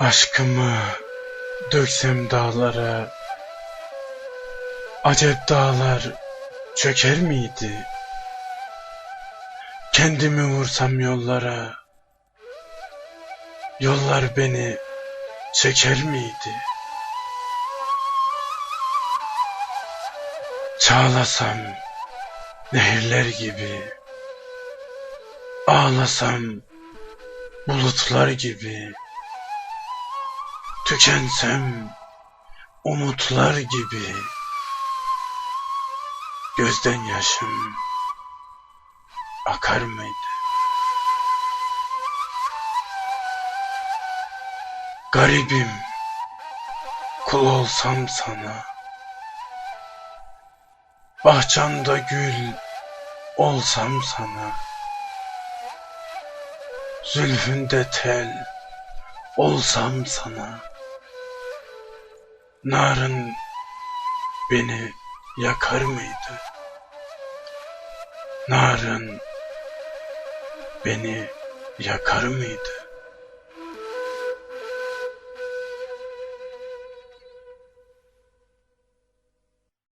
Aşkımı döksem dağlara, acep dağlar çöker miydi? Kendimi vursam yollara, yollar beni çeker miydi? Çağlasam nehirler gibi, ağlasam bulutlar gibi, tükensem umutlar gibi, gözden yaşım akar mıydı? Garibim, kul olsam sana, bahçamda gül olsam sana, zülfünde tel olsam sana, narın beni yakar mıydı? Narın beni yakar mıydı?